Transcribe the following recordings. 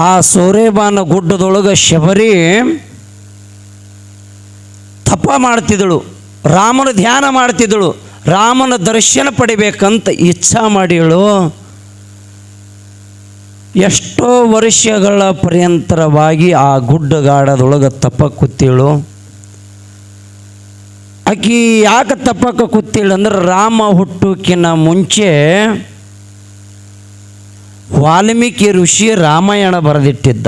ಆ ಸೋರೆಬಾನ ಗುಡ್ಡದೊಳಗೆ ಶಬರಿ ತಪ ಮಾಡ್ತಿದ್ದಳು, ರಾಮನ ಧ್ಯಾನ ಮಾಡ್ತಿದ್ದಳು, ರಾಮನ ದರ್ಶನ ಪಡಿಬೇಕಂತ ಇಚ್ಛಾ ಮಾಡಿಳು ಎಷ್ಟೋ ವರ್ಷಗಳ ಪರ್ಯಂತರವಾಗಿ ಆ ಗುಡ್ಡಗಾಡದೊಳಗೆ ತಪ ಕೂತಿಳು ಆಕಿ ಯಾಕೆ ತಪ್ಪಕ್ಕೆ ಕೂತಿಳು ಅಂದ್ರೆ ರಾಮ ಹುಟ್ಟುಕಿನ ಮುಂಚೆ ವಾಲ್ಮೀಕಿ ಋಷಿ ರಾಮಾಯಣ ಬರೆದಿಟ್ಟಿದ್ದ.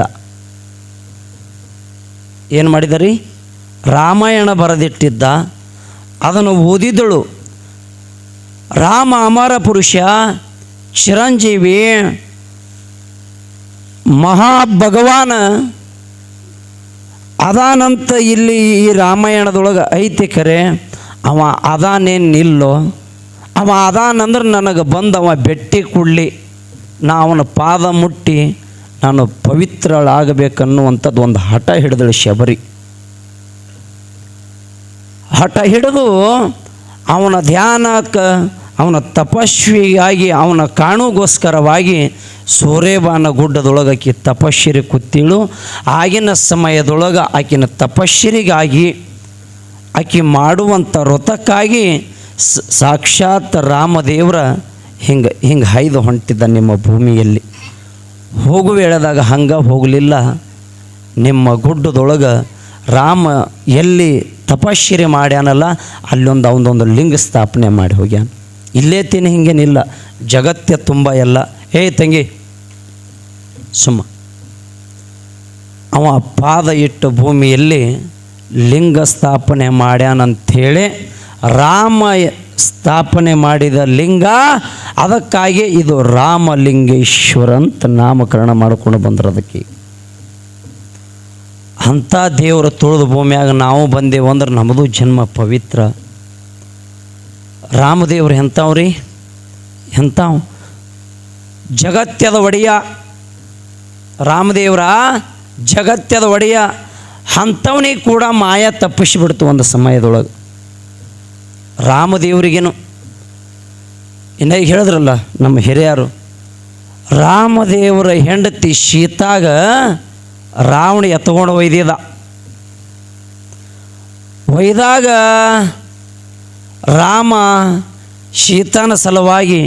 ಏನು ಮಾಡಿದರಿ? ರಾಮಾಯಣ ಬರೆದಿಟ್ಟಿದ್ದ. ಅದನ್ನು ಓದಿದಳು. ರಾಮ ಅಮರ ಪುರುಷ ಚಿರಂಜೀವಿ ಮಹಾಭಗವಾನ. ಅದಾನಂತ ಇಲ್ಲಿ ಈ ರಾಮಾಯಣದೊಳಗೆ ಐತಿ ಕರೆ. ಅವ ಅದಾನೇನು ನಿಲ್ಲೋ? ಅವ ಅದಾನಂದ್ರೆ ನನಗೆ ಬಂದವ ಬೆಟ್ಟಿ ಕೊಡಲಿ ನಾ ಅವನ ಪಾದ ಮುಟ್ಟಿ ನಾನು ಪವಿತ್ರಳಾಗಬೇಕನ್ನುವಂಥದ್ದು ಒಂದು ಹಠ ಹಿಡಿದಳು ಶಬರಿ. ಹಠ ಹಿಡಿದು ಅವನ ಧ್ಯಾನಕ್ಕೆ, ಅವನ ತಪಸ್ವಿಯಾಗಿ, ಅವನ ಕಾಣುಗೋಸ್ಕರವಾಗಿ ಸೂರ್ಯಬಾನ ಗುಡ್ಡದೊಳಗೆ ಆಕೆ ತಪಶ್ಶಿರಿ ಕೂತಿಳು. ಆಗಿನ ಸಮಯದೊಳಗೆ ಆಕಿನ ತಪಶ್ಶಿರಿಗಾಗಿ, ಆಕೆ ಮಾಡುವಂಥ ವ್ರತಕ್ಕಾಗಿ ಸಾಕ್ಷಾತ್ ರಾಮದೇವರ ಹಿಂಗೆ ಹಿಂಗೆ ಹೈದು ಹೊಂಟಿದ್ದ ನಿಮ್ಮ ಭೂಮಿಯಲ್ಲಿ. ಹೋಗು ಹೇಳಿದಾಗ ಹಂಗೆ ಹೋಗಲಿಲ್ಲ. ನಿಮ್ಮ ಗುಡ್ಡದೊಳಗೆ ರಾಮ ಎಲ್ಲಿ ತಪಶ್ಚರ್ಯ ಮಾಡ್ಯಾನಲ್ಲ, ಅಲ್ಲೊಂದು ಅವನದೊಂದು ಲಿಂಗ ಸ್ಥಾಪನೆ ಮಾಡಿ ಹೋಗ್ಯಾನ. ಇಲ್ಲೇ ತಿನ್ನ ಹಿಂಗೇನಿಲ್ಲ. ಜಗತ್ಯ ತುಂಬ ಎಲ್ಲ. ಏ ತಂಗಿ, ಸುಮ್ಮ. ಅವ ಪಾದ ಇಟ್ಟ ಭೂಮಿಯಲ್ಲಿ ಲಿಂಗ ಸ್ಥಾಪನೆ ಮಾಡ್ಯಾನಂಥೇಳಿ ರಾಮ ಸ್ಥಾಪನೆ ಮಾಡಿದ ಲಿಂಗ, ಅದಕ್ಕಾಗಿ ಇದು ರಾಮಲಿಂಗೇಶ್ವರ ಅಂತ ನಾಮಕರಣ ಮಾಡ್ಕೊಂಡು ಬಂದ್ರೆ ಅದಕ್ಕೆ ಅಂಥ ದೇವರ ತುಳಿದ ಭೂಮಿಯಾಗ ನಾವು ಬಂದೇವು ಅಂದ್ರೆ ನಮ್ಮದು ಜನ್ಮ ಪವಿತ್ರ. ರಾಮದೇವ್ರು ಎಂಥವ್ರಿ? ಎಂಥವು? ಜಗತ್ಯದ ಒಡೆಯ. ರಾಮದೇವರ ಜಗತ್ಯದ ಒಡೆಯ. ಅಂಥವನಿಗೆ ಕೂಡ ಮಾಯ ತಪ್ಪಿಸಿಬಿಡ್ತು ಒಂದು ಸಮಯದೊಳಗೆ. ರಾಮದೇವರಿಗೇನು? ಇನ್ನ ಹೇಳಿದ್ರಲ್ಲ ನಮ್ಮ ಹಿರಿಯರು, ರಾಮದೇವರ ಹೆಂಡತಿ ಶೀತಾಗ ರಾವಣ ಎತ್ಕೊಂಡು ಒಯ್ದಿದ. ಒಯ್ದಾಗ ರಾಮ ಶೀತನ ಸಲುವಾಗಿ,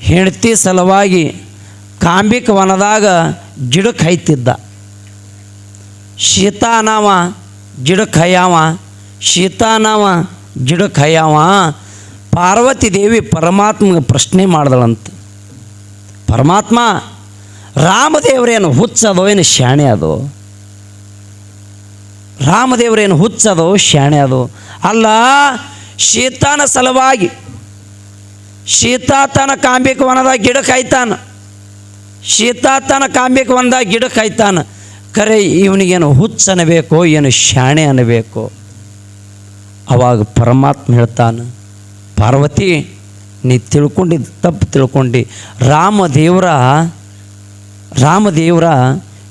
ಹೆಂಡತಿ ಸಲುವಾಗಿ ಕಾಂಬಿಕ ವನದಾಗ ಗಿಡಕ್ಕೆ ಹೈತಿದ್ದ ಸೀತಾನಾವ ಗಿಡಕ್ಕೆ ಹಯ್ಯಾವ ಸೀತಾನಾವ ಗಿಡಕ್ಕೆ ಹಯ್ಯಾವ ಪಾರ್ವತಿ ದೇವಿ ಪರಮಾತ್ಮಗೆ ಪ್ರಶ್ನೆ ಮಾಡ್ದಳಂತ. ಪರಮಾತ್ಮ, ರಾಮದೇವರೇನು ಹುಚ್ಚದೋ ಏನು ಶಾಣೆ ಅದು? ರಾಮದೇವರೇನು ಹುಚ್ಚದೋ ಶಾಣೆ ಅದು? ಅಲ್ಲ, ಶೀತಾನ ಸಲುವಾಗಿ, ಶೀತಾತನ ಕಾಂಬಿಕೆ ವನದಾಗ ಗಿಡ ಕಾಯ್ತಾನ ಶೀತಾತನ ಕಾಂಬಿಕ ಒಂದ ಗಿಡಕ್ಕೆ ಆಯ್ತಾನ ಕರೆ ಇವನಿಗೇನು ಹುಚ್ಚ ಅನ್ನಬೇಕು ಏನು ಶಾಣೆ ಅನ್ನಬೇಕು? ಅವಾಗ ಪರಮಾತ್ಮ ಹೇಳ್ತಾನೆ, ಪಾರ್ವತಿ, ನೀ ತಿಳ್ಕೊಂಡಿದ್ದು ತಪ್ಪು ತಿಳ್ಕೊಂಡು. ರಾಮದೇವರ ರಾಮದೇವರ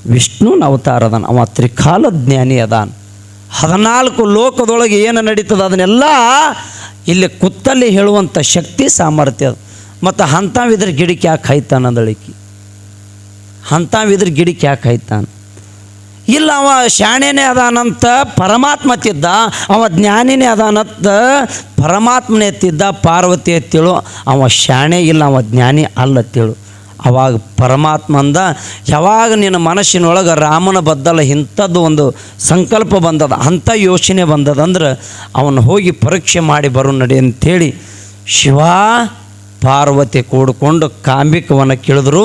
ವಿಷ್ಣುನ ಅವತಾರ ಅದಾನ. ಅವ ತ್ರಿಕಾಲ ಜ್ಞಾನಿ ಅದಾನ. ಹದಿನಾಲ್ಕು ಲೋಕದೊಳಗೆ ಏನು ನಡೀತದ, ಅದನ್ನೆಲ್ಲ ಇಲ್ಲಿ ಕುತ್ತಲ್ಲಿ ಹೇಳುವಂಥ ಶಕ್ತಿ, ಸಾಮರ್ಥ್ಯ ಅದು. ಮತ್ತು ಅಂಥವಿದ್ರ ಗಿಡಕ್ಕೆ ಯಾಕೆ ಹಾಯ್ತಾನ ಅದಳಿಕೆ ಅಂಥವಿದ್ರ ಗಿಡಕ್ಕೆ ಯಾಕೆ ಹೈತಾನ ಇಲ್ಲ ಅವ ಶಾಣೆನೇ ಅದಾನಂತ ಪರಮಾತ್ಮ ತಿದ್ದ ಅವ ಜ್ಞಾನಿನೇ ಅದಾನಂತ ಪರಮಾತ್ಮನೇ ಎತ್ತಿದ್ದ ಪಾರ್ವತಿ ಎತ್ತೇಳು. ಅವ ಶಾಣೆ ಇಲ್ಲ, ಅವ ಜ್ಞಾನಿ ಅಲ್ಲತ್ತೇಳು ಅವಾಗ ಪರಮಾತ್ಮ ಅಂದ, ಯಾವಾಗ ನಿನ್ನ ಮನಸ್ಸಿನೊಳಗೆ ರಾಮನ ಬದ್ದಲ ಇಂಥದ್ದು ಒಂದು ಸಂಕಲ್ಪ ಬಂದದ, ಅಂಥ ಯೋಚನೆ ಬಂದದಂದ್ರೆ ಅವನು ಹೋಗಿ ಪರೀಕ್ಷೆ ಮಾಡಿ ಬರು ನಡಿ ಅಂಥೇಳಿ ಶಿವ ಪಾರ್ವತಿ ಕೂಡಿಕೊಂಡು ಕಾಂಬಿಕವನ್ನು ಕೇಳಿದ್ರು.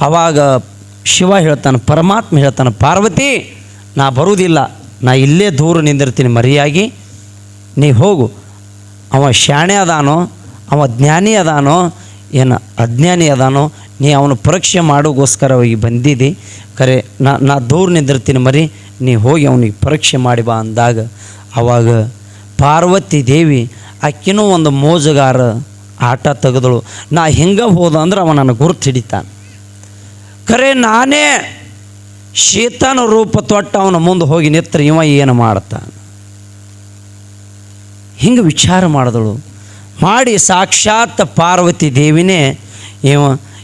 ಅವಾಗ ಶಿವ ಹೇಳ್ತಾನೆ, ಪರಮಾತ್ಮ ಹೇಳ್ತಾನೆ, ಪಾರ್ವತಿ, ನಾ ಬರುವುದಿಲ್ಲ, ನಾ ಇಲ್ಲೇ ದೂರ ನಿಂದಿರ್ತೀನಿ ಮರಿಯಾಗಿ, ನೀ ಹೋಗು. ಅವ ಶಾಣೆ ಅದಾನೋ, ಅವ ಜ್ಞಾನಿ ಅದಾನೋ, ಏನು ಅಜ್ಞಾನಿ ಅದಾನೋ, ನೀ ಅವನು ಪರೀಕ್ಷೆ ಮಾಡೋಗೋಸ್ಕರ ಹೋಗಿ ಬಂದಿದ್ದಿ ಕರೆ, ನಾ ನಾ ದೂರ ನಿಂದಿರ್ತೀನಿ ಮರಿ, ನೀ ಹೋಗಿ ಅವನಿಗೆ ಪರೀಕ್ಷೆ ಮಾಡಿ ಬಾ ಅಂದಾಗ ಆವಾಗ ಪಾರ್ವತಿ ದೇವಿ ಆಕಿನೂ ಒಂದು ಮೋಜುಗಾರ ಆಟ ತೆಗೆದಳು. ನಾ ಹಿಂಗೆ ಹೋದ ಅಂದ್ರೆ ಅವ ನನ್ನ ಗುರುತು ಹಿಡಿತಾನೆ. ಖರೆ ನಾನೇ ಶೀತನ ರೂಪ ತೊಟ್ಟ ಅವನ ಮುಂದೆ ಹೋಗಿ ನಿತ್ರ ಇವ ಏನು ಮಾಡ್ತಾನೆ? ಹಿಂಗೆ ವಿಚಾರ ಮಾಡಿದಳು. ಮಾಡಿ ಸಾಕ್ಷಾತ್ ಪಾರ್ವತಿ ದೇವಿನೇ, ಇವ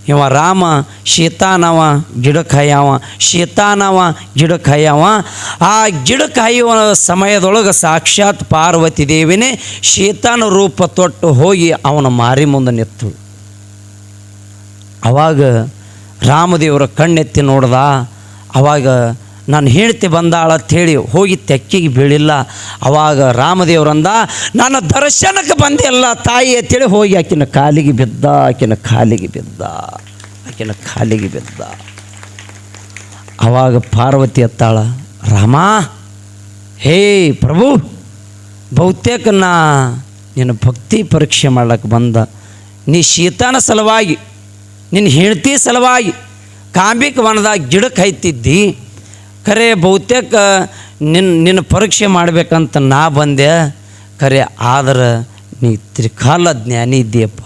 ಇವ ರಾಮ, ಶೀತಾನವ ಗಿಡಕ್ಕೆ ಹಯ್ಯಾವ ಶೀತಾನವ ಗಿಡಕ್ಕೆ ಹಯ್ಯಾವ ಆ ಗಿಡಕ್ಕೆ ಹಯ್ಯುವ ಸಮಯದೊಳಗೆ ಸಾಕ್ಷಾತ್ ಪಾರ್ವತಿ ದೇವಿನೇ ಶೀತಾನ ರೂಪ ತೊಟ್ಟು ಹೋಗಿ ಅವನ ಮಾರಿ ಮುಂದೆ ನಿತ್ತು ಅವಾಗ ರಾಮದೇವರ ಕಣ್ಣೆತ್ತಿ ನೋಡ್ದ, ಅವಾಗ ನಾನು ಹೇಳ್ತಿ ಹೇಳಿ ಹೋಗಿ ತೆಕ್ಕಿಗೆ ಬೀಳಿಲ್ಲ. ಅವಾಗ ರಾಮದೇವ್ರಂದ ನನ್ನ ದರ್ಶನಕ್ಕೆ ಬಂದಿಲ್ಲ ತಾಯಿ ಅಂತೇಳಿ ಹೋಗಿ ಆಕಿನ ಕಾಲಿಗೆ ಬಿದ್ದ, ಆಕಿನ ಕಾಲಿಗೆ ಬಿದ್ದ, ಆಕಿನ ಕಾಲಿಗೆ ಬಿದ್ದ. ಅವಾಗ ಪಾರ್ವತಿ ಎತ್ತಾಳ, ರಾಮ, ಹೇ ಪ್ರಭು, ಬಹುತೇಕ ನಾ ನಿನ್ನ ಭಕ್ತಿ ಪರೀಕ್ಷೆ ಮಾಡ್ಲಕ್ಕೆ ಬಂದ. ನೀ ಶೀತಾನ ಸಲುವಾಗಿ ನಿನ್ನ ಹೆಂಡತಿ ಸಲುವಾಗಿ ಕಾಂಬಿಕ ವನದಾಗ ಗಿಡಕ್ಕೆ ಹೈತಿದ್ದಿ ಖರೆ ಬಹುತೇಕ ನಿನ್ನ ನಿನ್ನ ಪರೀಕ್ಷೆ ಮಾಡಬೇಕಂತ ನಾ ಬಂದೆ. ಖರೆ ಆದ್ರೆ ನೀ ತ್ರಿಕಾಲ ಜ್ಞಾನಿ ಇದ್ದೀಯಪ್ಪ,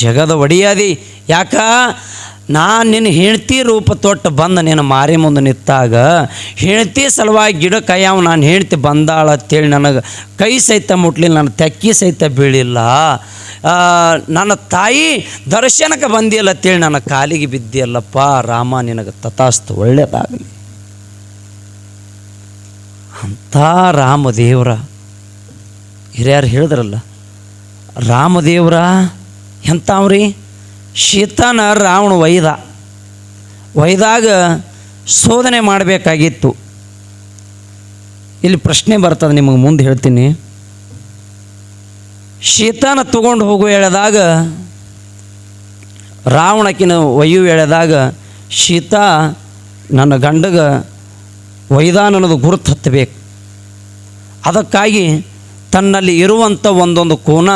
ಜಗದ ಒಡೆಯದಿ. ಯಾಕ? ನಾ ನಿನ್ನ ಹೆಂಡತಿ ರೂಪ ತೊಟ್ಟು ಬಂದ ನಿನ್ನ ಮಾರಿ ಮುಂದೆ ನಿಂತಾಗ, ಹೆಂಡತಿ ಸಲುವಾಗಿ ಗಿಡ ಕೈಯಾವ ನಾನು ಹೆಂಡತಿ ಬಂದಾಳ ಅಂತೇಳಿ ನನಗೆ ಕೈ ಸಹಿತ ಮುಟ್ಲಿಲ್ಲ, ನನ್ನ ತೆಕ್ಕಿ ಸಹಿತ ಬೀಳಿಲ್ಲ. ನನ್ನ ತಾಯಿ ದರ್ಶನಕ್ಕೆ ಬಂದಿಲ್ಲ ಅಂತೇಳಿ ನನ್ನ ಕಾಲಿಗೆ ಬಿದ್ದಿಯಲ್ಲಪ್ಪ, ರಾಮ ನಿನಗೆ ತಥಾಸ್ತು ಒಳ್ಳೆಯದಾಗಲಿ ಅಂಥ ರಾಮದೇವ್ರ. ಹಿರಿಯರು ಹೇಳಿದ್ರಲ್ಲ, ರಾಮದೇವ್ರ ಎಂಥವ್ರಿ? ಶೀತನ ರಾವಣ ಒಯ್ದ ವೈದಾಗ ಶೋಧನೆ ಮಾಡಬೇಕಾಗಿತ್ತು. ಇಲ್ಲಿ ಪ್ರಶ್ನೆ ಬರ್ತದೆ, ನಿಮಗೆ ಮುಂದೆ ಹೇಳ್ತೀನಿ. ಶೀತನ ತಗೊಂಡು ಹೋಗು ಹೇಳಿದಾಗ ರಾವಣಕಿನ ಒಯ್ಯು ಎಳೆದಾಗ, ಶೀತ ನನ್ನ ಗಂಡಗ ವೈದಾನನದು ಗುರುತು ಹತ್ತಬೇಕು. ಅದಕ್ಕಾಗಿ ತನ್ನಲ್ಲಿ ಇರುವಂಥ ಒಂದೊಂದು ಕೋನ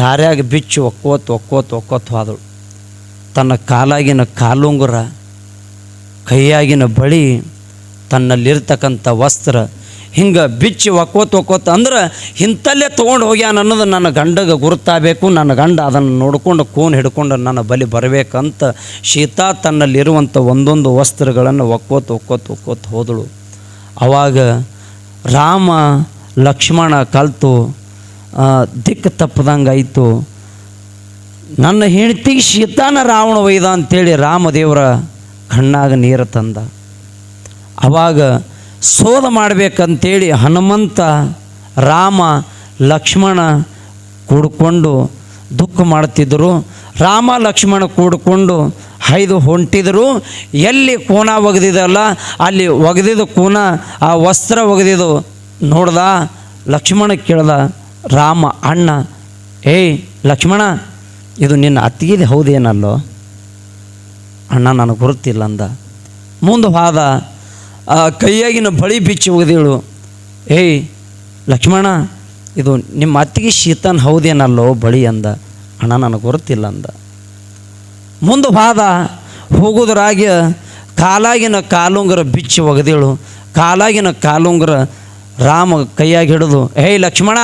ದಾರ್ಯಾಗ ಬಿಚ್ಚಿ ಒಕ್ಕೋತ್ ಒಕ್ಕೋತ್ ಒಕ್ಕೋತ್ ಹೋದಳು ತನ್ನ ಕಾಲಾಗಿನ ಕಾಲುಂಗುರ, ಕೈಯಾಗಿನ ಬಳಿ ತನ್ನಲ್ಲಿರ್ತಕ್ಕಂಥ ವಸ್ತ್ರ ಹಿಂಗೆ ಬಿಚ್ಚಿ ಒಕ್ಕೋತ್ ಒಕ್ಕೋತ್ ಅಂದ್ರೆ ಇಂಥಲ್ಲೇ ತೊಗೊಂಡು ಹೋಗ್ಯಾನ ಅನ್ನೋದು ನನ್ನ ಗಂಡಗೆ ಗುರುತಾಗಬೇಕು. ನನ್ನ ಗಂಡ ಅದನ್ನು ನೋಡಿಕೊಂಡು ಕೂನ್ ಹಿಡ್ಕೊಂಡು ನನ್ನ ಬಲಿ ಬರಬೇಕಂತ ಶೀತಾ ತನ್ನಲ್ಲಿರುವಂಥ ಒಂದೊಂದು ವಸ್ತ್ರಗಳನ್ನು ಒಕ್ಕೋತ್ ಒಕ್ಕೋತ್ ಒಕ್ಕೋತ್ ಹೋದಳು. ಆವಾಗ ರಾಮ, ಲಕ್ಷ್ಮಣ ಕಲ್ತು ದಿಕ್ಕ ದಿಕ್ಕು ತಪ್ಪದಂಗೆ ಆಯಿತು. ನನ್ನ ಹೆಂಡತಿಗೆ ಶೀತಾನ ರಾವಣ ಒಯ್ದ ಅಂತೇಳಿ ರಾಮದೇವರ ಕಣ್ಣಾಗ ನೀರು ತಂದ. ಅವಾಗ ಶೋಧ ಮಾಡಬೇಕಂತೇಳಿ ಹನುಮಂತ, ರಾಮ, ಲಕ್ಷ್ಮಣ ಕೂಡಿಕೊಂಡು ದುಃಖ ಮಾಡ್ತಿದ್ದರು ರಾಮ, ಲಕ್ಷ್ಮಣ ಕೂಡಿಕೊಂಡು ಹೈದು ಹೊಂಟಿದರು. ಎಲ್ಲಿ ಕೋನ ಒಗೆದಿದಲ್ಲ ಅಲ್ಲಿ ಒಗೆದಿದ್ದು ಕೋನ, ಆ ವಸ್ತ್ರ ಒಗೆದಿದ್ದು ನೋಡ್ದ, ಲಕ್ಷ್ಮಣ ಕೇಳ್ದ, ರಾಮ, ಅಣ್ಣ, ಏಯ್, ಲಕ್ಷ್ಮಣ, ಇದು ನಿನ್ನ ಅತ್ತಿಗೆ ಹೌದೇನಲ್ಲೋ? ಅಣ್ಣ, ನನಗೆ ಗೊತ್ತಿಲ್ಲ ಅಂದ. ಮುಂದೆ ಹೋದ ಆ ಕೈಯಾಗಿನ ಬಳಿ ಬಿಚ್ಚಿ ಒಗೆದೇಳು ಏಯ್, ಲಕ್ಷ್ಮಣ, ಇದು ನಿಮ್ಮ ಅತ್ತಿಗೆ ಶೀತನ್ ಹೌದೇನಲ್ಲೋ ಬಳಿ ಅಂದ. ಅಣ್ಣ, ನನಗೆ ಗೊತ್ತಿಲ್ಲ ಅಂದ. ಮುಂದೆ ಬಾದ ಹೋಗೋದ್ರಾಗ ಕಾಲಾಗಿನ ಕಾಲುಂಗರ ಬಿಚ್ಚಿ ಒಗೆದೇಳು. ಕಾಲಾಗಿನ ಕಾಲುಂಗರ ರಾಮ ಕೈಯಾಗಿ ಹಿಡಿದು, ಏಯ್, ಲಕ್ಷ್ಮಣ,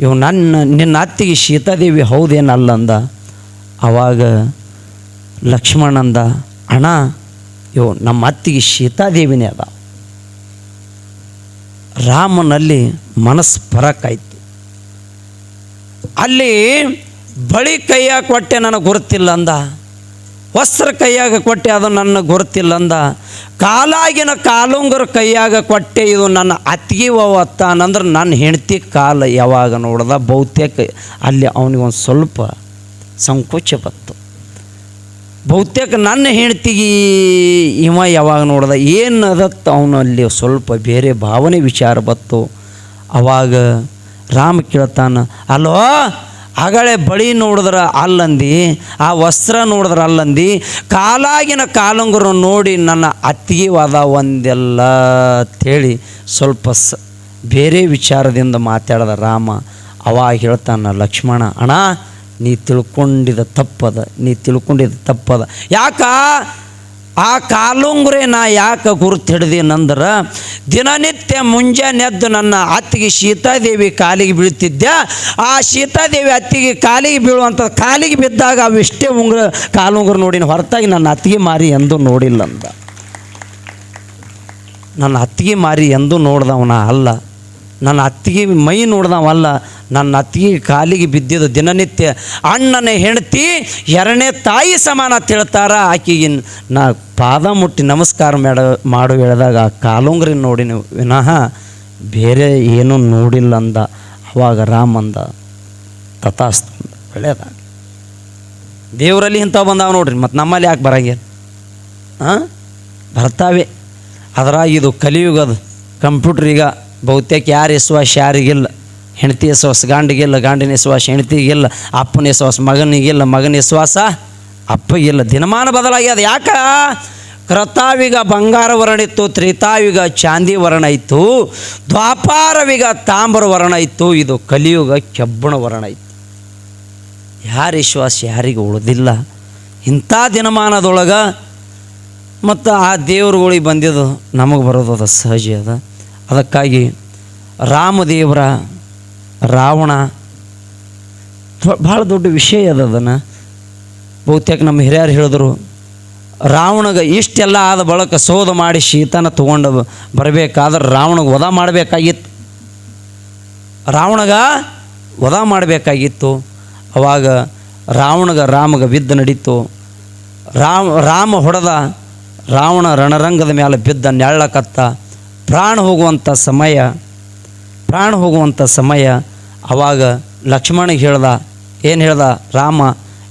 ಇವು ನನ್ನ, ನಿನ್ನ ಅತ್ತಿಗೆ ಸೀತಾದೇವಿ ಹೌದೇನಲ್ಲ ಅಂದ. ಆವಾಗ ಲಕ್ಷ್ಮಣ ಅಂದ ಅಣ್ಣ ಇವು ನಮ್ಮ ಅತ್ತಿಗೆ ಸೀತಾದೇವಿನೇ ಅದ. ರಾಮನಲ್ಲಿ ಮನಸ್ಸು ಪರಕ್ಕಾಯ್ತು ಅಲ್ಲಿ ಬಳಿ ಕೈಯಾಗ ಕೊಟ್ಟೆ ನನಗೆ ಗುರುತಿಲ್ಲ ಅಂದ. ವಸ್ತ್ರ ಕೈಯಾಗ ಕೊಟ್ಟೆ ಅದು ನನ್ನ ಗುರುತಿಲ್ಲ ಅಂದ. ಕಾಲಾಗಿನ ಕಾಲುಂಗರ ಕೈಯಾಗ ಕೊಟ್ಟೆ ಇದು ನನ್ನ ಅತ್ತಿಗೆ ತಾನಂದ್ರೆ ನನ್ನ ಹೆಂಡತಿ ಕಾಲ ಯಾವಾಗ ನೋಡ್ದ ಬಹುತೇಕ ಅಲ್ಲಿ ಅವನಿಗೆ ಒಂದು ಸ್ವಲ್ಪ ಸಂಕೋಚ ಬತ್ತು ಬಹುತೇಕ ನನ್ನ ಹೆಂಡ್ತಿಗೆ ಇವ ಯಾವಾಗ ನೋಡ್ದ ಅದತ್ತು ಅವನಲ್ಲಿ ಸ್ವಲ್ಪ ಬೇರೆ ಭಾವನೆ ವಿಚಾರ ಬತ್ತು. ಅವಾಗ ರಾಮ ಕೇಳ್ತಾನ ಅಲೋ ಅಗಳೆ ಬಳಿ ನೋಡಿದ್ರೆ ಅಲ್ಲಂದು, ಆ ವಸ್ತ್ರ ನೋಡಿದ್ರೆ ಅಲ್ಲಂದು, ಕಾಲಾಗಿನ ಕಾಲಂಗರು ನೋಡಿ ನನ್ನ ಅತ್ತಿಗೆವಾದ ಒಂದೆಲ್ಲ ಅಂಥೇಳಿ ಸ್ವಲ್ಪ ಸ, ಬೇರೆ ವಿಚಾರದಿಂದ ಮಾತಾಡ್ದ ರಾಮ, ಅವಾಗ ಹೇಳ್ತಾನ, ಲಕ್ಷ್ಮಣ, ಅಣ್ಣ ನೀ ತಿಳ್ಕೊಂಡಿದ ತಪ್ಪದ, ನೀ ತಿಳ್ಕೊಂಡಿದ ತಪ್ಪದ. ಯಾಕ? ಆ ಕಾಲುಂಗುರೆ ನಾ ಯಾಕೆ ಗುರುತು ಹಿಡ್ದೇನಂದ್ರೆ ದಿನನಿತ್ಯ ಮುಂಜಾನೆ ಎದ್ದು ನನ್ನ ಅತ್ತಿಗೆ ಸೀತಾದೇವಿ ಕಾಲಿಗೆ ಬೀಳ್ತಿದ್ದೆ. ಆ ಸೀತಾದೇವಿ ಅತ್ತಿಗೆ ಕಾಲಿಗೆ ಬೀಳುವಂಥ ಕಾಲಿಗೆ ಬಿದ್ದಾಗ ಅವಿಷ್ಟೇ ಉಂಗುರ, ಕಾಲುಂಗ್ರ ನೋಡಿನ ಹೊರತಾಗಿ ನನ್ನ ಅತ್ತಿಗೆ ಮಾರಿ ಎಂದು ನೋಡಿಲ್ಲ ಅಂದ ನನ್ನ ಅತ್ತಿಗೆ ಮಾರಿ ಎಂದು ನೋಡ್ದವನ ಅಲ್ಲ. ನನ್ನ ಅತ್ತಿಗೆ ಮೈ ನೋಡ್ದವಲ್ಲ, ನನ್ನ ಅತ್ತಿಗೆ ಕಾಲಿಗೆ ಬಿದ್ದಿದ್ದು ದಿನನಿತ್ಯ ಅಣ್ಣನ ಹೆಂಡತಿ, ಎರಡನೇ ತಾಯಿ ಸಮಾನ ಅಂತ ಹೇಳ್ತಾರ. ಆಕೆಗೆ ನಾ ಪಾದ ಮುಟ್ಟಿ ನಮಸ್ಕಾರ ಮಾಡ ಮಾಡು ಹೇಳಿದಾಗ ಆ ಕಾಲುಂಗ್ರಿ ನೋಡಿ ವಿನಃ ಬೇರೆ ಏನೂ ನೋಡಿಲ್ಲ ಅಂದ. ಅವಾಗ ರಾಮ್ ಅಂದ, ತಥಾಸ್ತ ಒಳ್ಳೆಯದ ದೇವರಲ್ಲಿ ಇಂಥವು ಬಂದಾವ ನೋಡ್ರಿ, ಮತ್ತು ನಮ್ಮಲ್ಲಿ ಯಾಕೆ ಬರಂಗಿಲ್ಲ? ಹಾಂ ಬರ್ತಾವೆ. ಅದ್ರಾಗ ಇದು ಕಲಿಯುಗದ ಕಂಪ್ಯೂಟರ್ ಈಗ ಬಹುತೇಕ ಯಾರು ವಿಶ್ವಾಸ ಯಾರಿಗಿಲ್ಲ. ಹೆಂಡತಿ ವಿಶ್ವಾಸ ಗಂಡಿಗಿಲ್ಲ, ಗಂಡಿನ ವಿಶ್ವಾಸ ಹೆಂಡತಿಗಿಲ್ಲ, ಅಪ್ಪನ ವಿಶ್ವಾಸ ಮಗನಿಗಿಲ್ಲ, ಮಗನ ವಿಶ್ವಾಸ ಅಪ್ಪಗಿಲ್ಲ. ದಿನಮಾನ ಬದಲಾಗ್ಯದ ಯಾಕ? ಕ್ರತಾವಿಗ ಬಂಗಾರ ವರ್ಣ ಇತ್ತು ತ್ರಿತಾವಿಗ ಚಾಂದಿ ವರ್ಣ ಇತ್ತು ದ್ವಾಪಾರವಿಗ ತಾಮ್ರ ವರ್ಣ ಇತ್ತು ಇದು ಕಲಿಯುಗ ಕೆಬ್ಬಣ ವರ್ಣ ಇತ್ತು ಯಾರು ವಿಶ್ವಾಸ ಯಾರಿಗೆ ಉಳಿದಿಲ್ಲ. ಇಂಥ ದಿನಮಾನದೊಳಗೆ ಮತ್ತು ಆ ದೇವ್ರುಗಳಿಗೆ ಬಂದಿದ್ದು ನಮಗೆ ಬರೋದು ಅದು ಸಹಜ ಅದ. ಅದಕ್ಕಾಗಿ ರಾಮದೇವರ ರಾವಣ ಭಾಳ ದೊಡ್ಡ ವಿಷಯ ಅದ ಅದನ್ನು. ಬಹುತೇಕ ನಮ್ಮ ಹಿರಿಯರು ಹೇಳಿದ್ರು, ರಾವಣಗೆ ಇಷ್ಟೆಲ್ಲ ಆದ ಬಳಕ ಸೋದ ಮಾಡಿ ಶೀತನ ತೊಗೊಂಡು ಬರಬೇಕಾದ್ರೆ ರಾವಣಗೆ ವಧ ಮಾಡಬೇಕಾಗಿತ್ತು. ರಾವಣಗ ವಧ ಮಾಡಬೇಕಾಗಿತ್ತು. ಅವಾಗ ರಾವಣಗ ರಾಮಗ ಬಿದ್ದು ನಡೀತು. ರಾಮ ರಾಮ ಹೊಡೆದ ರಾವಣ ರಣರಂಗದ ಮೇಲೆ ಬಿದ್ದ ನೆಳ್ಳಕತ್ತ ಪ್ರಾಣ ಹೋಗುವಂಥ ಸಮಯ, ಪ್ರಾಣ ಹೋಗುವಂಥ ಸಮಯ. ಆವಾಗ ಲಕ್ಷ್ಮಣಿಗೆ ಹೇಳ್ದ, ಏನು ಹೇಳ್ದ? ರಾಮ,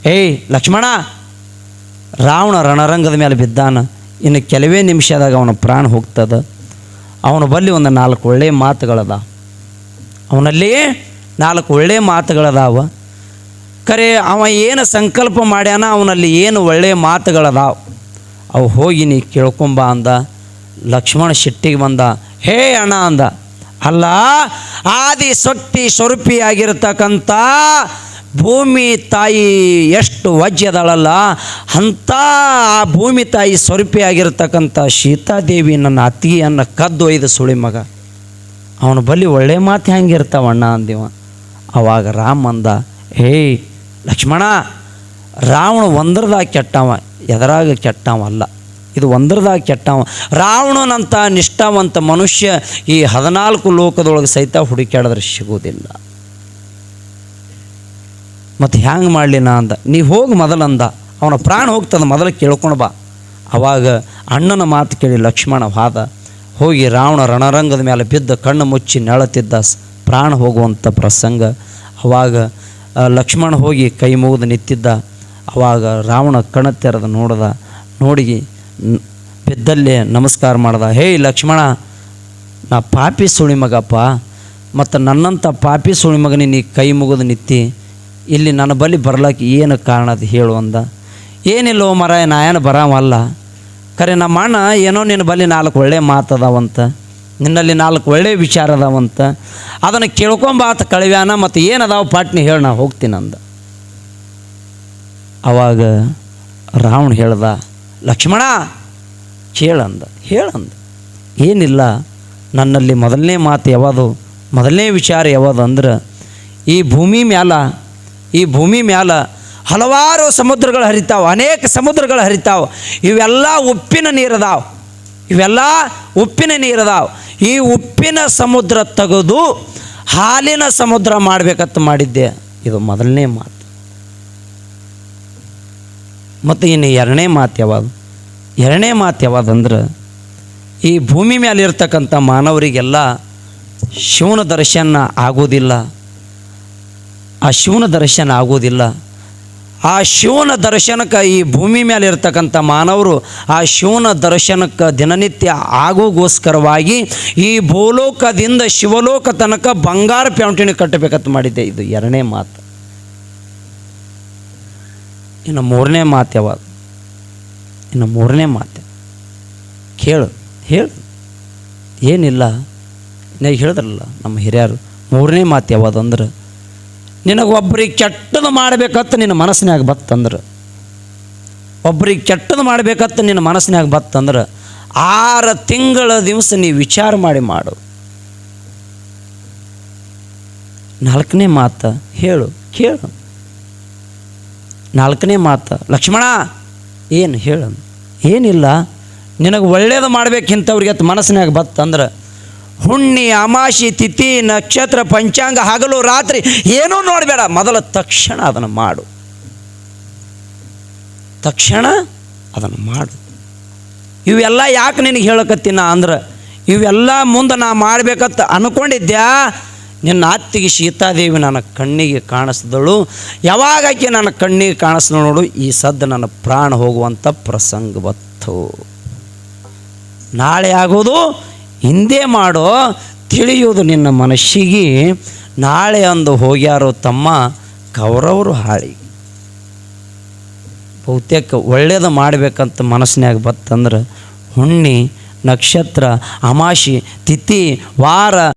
ಏಯ್ ಲಕ್ಷ್ಮಣ, ರಾವಣ ರಣರಂಗದ ಮೇಲೆ ಬಿದ್ದಾನ. ಇನ್ನು ಕೆಲವೇ ನಿಮಿಷದಾಗ ಅವನ ಪ್ರಾಣ ಹೋಗ್ತದ. ಅವನ ಬಲ್ಲಿ ಒಂದು ನಾಲ್ಕು ಒಳ್ಳೆಯ ಮಾತುಗಳದ ಅವನಲ್ಲಿ ನಾಲ್ಕು ಒಳ್ಳೆಯ ಮಾತುಗಳದಾವ. ಖರೆ ಅವ ಏನು ಸಂಕಲ್ಪ ಮಾಡ್ಯಾನ, ಅವನಲ್ಲಿ ಏನು ಒಳ್ಳೆಯ ಮಾತುಗಳದಾವ. ಅವು ಹೋಗಿ ನೀ ಕೇಳ್ಕೊಂಬ ಅಂದ. ಲಕ್ಷ್ಮಣ ಶೆಟ್ಟಿಗೆ ಬಂದ, ಹೇ ಅಣ್ಣ ಅಂದ, ಅಲ್ಲ, ಆದಿ ಶಕ್ತಿ ಸ್ವರೂಪಿಯಾಗಿರ್ತಕ್ಕಂಥ ಭೂಮಿ ತಾಯಿ ಎಷ್ಟು ವಜ್ಯದಳಲ್ಲ ಅಂಥ ಆ ಭೂಮಿ ತಾಯಿ ಸ್ವರೂಪಿಯಾಗಿರ್ತಕ್ಕಂಥ ಸೀತಾದೇವಿ ನನ್ನ ಅತ್ತಿಗೆಯನ್ನು ಕದ್ದು ಒಯ್ದು ಸುಳಿ ಮಗ. ಅವನ ಬಲಿ ಒಳ್ಳೆ ಮಾತು ಹೆಂಗಿರ್ತಾವಣ್ಣ ಅಂದಿವ. ಅವಾಗ ರಾಮ ಅಂದ ಏಯ್ ಲಕ್ಷ್ಮಣ, ರಾವಣ ಒಂದ್ರದಾಗ ಕೆಟ್ಟವ, ಎದರಾಗ ಕೆಟ್ಟವ ಅಲ್ಲ ಇದು ಒಂದರದಾಗ ಕೆಟ್ಟವ. ರಾವಣನಂಥ ನಿಷ್ಠಾವಂತ ಮನುಷ್ಯ ಈ ಹದಿನಾಲ್ಕು ಲೋಕದೊಳಗೆ ಸಹಿತ ಹುಡುಕ್ಯಾಡಿದ್ರೆ ಸಿಗೋದಿಲ್ಲ ಮತ್ತು ಹ್ಯಾಂಗೆ ಮಾಡಲಿ ನಾ ಅಂದ. ನೀ ಹೋಗಿ ಮೊದಲಂದ ಅವನ ಪ್ರಾಣ ಹೋಗ್ತದ ಮೊದಲು ಕೇಳ್ಕೊಂಡು ಬಾ. ಅವಾಗ ಅಣ್ಣನ ಮಾತು ಕೇಳಿ ಲಕ್ಷ್ಮಣ ವಾದ. ಹೋಗಿ ರಾವಣ ರಣರಂಗದ ಮೇಲೆ ಬಿದ್ದ ಕಣ್ಣು ಮುಚ್ಚಿ ನೆಳತಿದ್ದ ಪ್ರಾಣ ಹೋಗುವಂಥ ಪ್ರಸಂಗ. ಅವಾಗ ಲಕ್ಷ್ಮಣ ಹೋಗಿ ಕೈ ಮುಗಿದು ನಿಂತಿದ್ದ ಅವಾಗ ರಾವಣ ಕಣ ತೆರೆದು ನೋಡ್ದ. ನೋಡಿ ಬಿದ್ದಲ್ಲೇ ನಮಸ್ಕಾರ ಮಾಡ್ದ, ಹೇ ಲಕ್ಷ್ಮಣ, ನಾ ಪಾಪಿ ಸುಳಿ ಮಗಪ್ಪ, ಮತ್ತು ನನ್ನಂಥ ಪಾಪಿ ಸುಳಿ ಮಗನಿ ನೀ ಕೈ ಮುಗಿದು ನಿತ್ತಿ, ಇಲ್ಲಿ ನನ್ನ ಬಳಿ ಬರ್ಲಕ್ಕೆ ಏನು ಕಾರಣ ಅದು ಹೇಳು ಅಂದ. ಏನಿಲ್ಲೋ ಮರ ನಾ ಏನು ಬರಾವಲ್ಲ ಖರೆ ನಮ್ಮ ಅಣ್ಣ ಏನೋ ನಿನ್ನ ಬಳಿ ನಾಲ್ಕು ಒಳ್ಳೆ ಮಾತದಾವಂತ ನಿನ್ನಲ್ಲಿ ನಾಲ್ಕು ಒಳ್ಳೆ ವಿಚಾರ ಅದಾವಂತ. ಅದನ್ನು ಕೇಳ್ಕೊಂಬಾತ ಕಳವ್ಯಾನ, ಮತ್ತು ಏನದಾವ ಪಾಟ್ನಿ ಹೇಳಿ, ನಾ ಹೋಗ್ತೀನಿ ಅಂದ. ಅವಾಗ ರಾವಣ ಹೇಳ್ದ ಲಕ್ಷ್ಮಣ, ಕೇಳಂದ, ಹೇಳಂದ. ಏನಿಲ್ಲ, ನನ್ನಲ್ಲಿ ಮೊದಲನೇ ಮಾತು ಯಾವುದು, ಮೊದಲನೇ ವಿಚಾರ ಯಾವುದು ಅಂದ್ರೆ, ಈ ಭೂಮಿ ಮ್ಯಾಲ, ಈ ಭೂಮಿ ಮ್ಯಾಲ ಹಲವಾರು ಸಮುದ್ರಗಳು ಹರಿತಾವೆ, ಅನೇಕ ಸಮುದ್ರಗಳು ಹರಿತಾವೆ. ಇವೆಲ್ಲ ಉಪ್ಪಿನ ನೀರದಾವೆ. ಇವೆಲ್ಲ ಉಪ್ಪಿನ ನೀರದಾವೆ. ಈ ಉಪ್ಪಿನ ಸಮುದ್ರ ತೆಗೆದು ಹಾಲಿನ ಸಮುದ್ರ ಮಾಡ್ಬೇಕಂತ ಮಾಡಿದ್ದೆ. ಇದು ಮೊದಲನೇ ಮಾತು. ಮತ್ತು ಇನ್ನು ಎರಡನೇ ಮಾತು ಯಾವಾಗ ಎರಡನೇ ಮಾತು ಯಾವ್ದಂದ್ರೆ, ಈ ಭೂಮಿ ಮೇಲೆ ಇರ್ತಕ್ಕಂಥ ಮಾನವರಿಗೆಲ್ಲ ಶಿವನ ದರ್ಶನ ಆಗೋದಿಲ್ಲ ಆ ಶಿವನ ದರ್ಶನ ಆಗೋದಿಲ್ಲ ಆ ಶಿವನ ದರ್ಶನಕ್ಕೆ ಈ ಭೂಮಿ ಮೇಲೆ ಇರ್ತಕ್ಕಂಥ ಮಾನವರು ಆ ಶಿವನ ದರ್ಶನಕ್ಕೆ ದಿನನಿತ್ಯ ಆಗೋಗೋಸ್ಕರವಾಗಿ ಈ ಭೂಲೋಕದಿಂದ ಶಿವಲೋಕ ತನಕ ಬಂಗಾರ ಪ್ಯಾಂಟಿನ ಕಟ್ಟಬೇಕಂತ ಮಾಡಿದ್ದೆ. ಇದು ಎರಡನೇ ಮಾತು. ಇನ್ನು ಮೂರನೇ ಮಾತು ಯಾವಾಗ? ಇನ್ನು ಮೂರನೇ ಮಾತು ಕೇಳು, ಹೇಳು. ಏನಿಲ್ಲ, ನೀವು ಹೇಳಿದ್ರಲ್ಲ ನಮ್ಮ ಹಿರಿಯರು, ಮೂರನೇ ಮಾತು ಯಾವ್ದಂದ್ರೆ ನಿನಗೆ ಒಬ್ರಿಗೆ ಕೆಟ್ಟದು ಮಾಡಬೇಕತ್ತ ನಿನ್ನ ಮನಸ್ಸಿನಾಗ ಬತ್ತಂದ್ರೆ. ಒಬ್ರಿಗೆ ಕೆಟ್ಟದು ಮಾಡಬೇಕತ್ತ ನಿನ್ನ ಮನಸ್ಸಿನಾಗ ಬತ್ತಂದ್ರೆ, ಆರು ತಿಂಗಳ ದಿವಸ ನೀ ವಿಚಾರ ಮಾಡಿ ಮಾಡು. ನಾಲ್ಕನೇ ಮಾತು, ಹೇಳು, ಕೇಳು. ನಾಲ್ಕನೇ ಮಾತು, ಲಕ್ಷ್ಮಣ, ಏನು ಹೇಳು? ಏನಿಲ್ಲ. ನಿನಗೆ ಒಳ್ಳೇದು ಮಾಡ್ಬೇಕಿಂತವ್ರಿಗೆ ಅತ್ ಮನಸ್ಸಿನಾಗ ಬತ್ತಂದ್ರೆ ಹುಣ್ಣಿ, ಅಮಾಶಿ, ತಿಥಿ, ನಕ್ಷತ್ರ, ಪಂಚಾಂಗ, ಹಗಲು, ರಾತ್ರಿ ಏನೂ ನೋಡಬೇಡ. ಮೊದಲ ತಕ್ಷಣ ಅದನ್ನು ಮಾಡು. ತಕ್ಷಣ ಅದನ್ನು ಮಾಡು. ಇವೆಲ್ಲ ಯಾಕೆ ನಿನಗೆ ಹೇಳಕತ್ತಿನ ಅಂದ್ರೆ, ಇವೆಲ್ಲ ಮುಂದೆ ನಾ ಮಾಡ್ಬೇಕಂತ ಅನ್ಕೊಂಡಿದ್ದ್ಯಾ ನಿನ್ನ ಅತ್ತಿಗೆ ಸೀತಾದೇವಿ ನನ್ನ ಕಣ್ಣಿಗೆ ಕಾಣಿಸಿದಳು. ಯಾವಾಗ ನನ್ನ ಕಣ್ಣಿಗೆ ಕಾಣಿಸ್ದು ನೋಡು, ಈ ಸದ್ದು ನನ್ನ ಪ್ರಾಣ ಹೋಗುವಂಥ ಪ್ರಸಂಗ ಬತ್ತು ನಾಳೆ ಆಗೋದು, ಹಿಂದೆ ಮಾಡೋ ತಿಳಿಯೋದು ನಿನ್ನ ಮನಸ್ಸಿಗೆ. ನಾಳೆ ಅಂದು ಹೋಗ್ಯಾರೋ ತಮ್ಮ ಕೌರವರು ಹಾಳಿ. ಬಹುತೇಕ ಒಳ್ಳೇದು ಮಾಡಬೇಕಂತ ಮನಸ್ಸಿನಾಗ ಬತ್ತಂದ್ರೆ ಹುಣ್ಣಿ, ನಕ್ಷತ್ರ, ಅಮಾಶಿ, ತಿಥಿ, ವಾರ